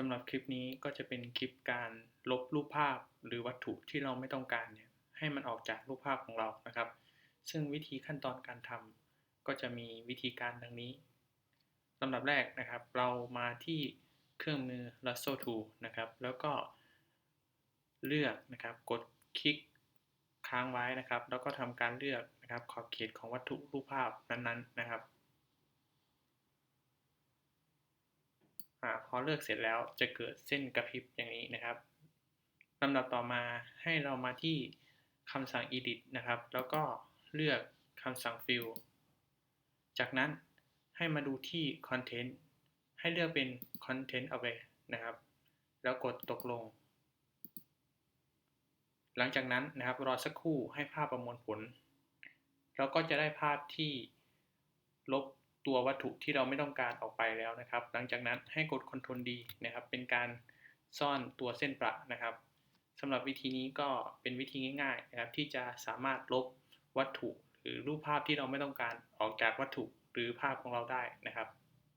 สำหรับคลิปนี้ก็จะเป็นคลิปการลบรูปภาพหรือวัตถุที่เราไม่ต้องการเนี่ยให้มันออกจากรูปภาพของเรานะครับ ซึ่งวิธีขั้นตอนการทำก็จะมีวิธีการดังนี้ลำดับแรกนะครับ เรามาที่เครื่องมือ Lasso Tool นะครับ แล้วก็เลือกนะครับ กดคลิกค้างไว้นะครับ แล้วก็ทำการเลือกนะครับ ขอบเขตของวัตถุรูปภาพนั้นๆนะครับ อา พอเลือกเสร็จแล้วจะเกิดเส้นกระพริบอย่างนี้นะครับลำดับต่อมาให้เรามาที่คำสั่ง edit นะครับ แล้วก็เลือกคำสั่ง fill จากนั้นให้มาดูที่ content ให้เลือกเป็น content away นะครับ แล้วกดตกลง หลังจากนั้นนะครับรอสักครู่ให้ภาพประมวลผลแล้วก็จะได้ภาพที่ลบ ตัววัตถุที่เราไม่ต้องการออกไปแล้วนะครับ หลังจากนั้นให้กด Ctrl D นะครับ เป็นการซ่อนตัวเส้นประนะครับสำหรับวิธีนี้ก็เป็นวิธีง่าย ๆ นะครับ ที่จะสามารถลบวัตถุ หรือรูปภาพที่เราไม่ต้องการออกจากวัตถุหรือภาพของเราได้นะครับ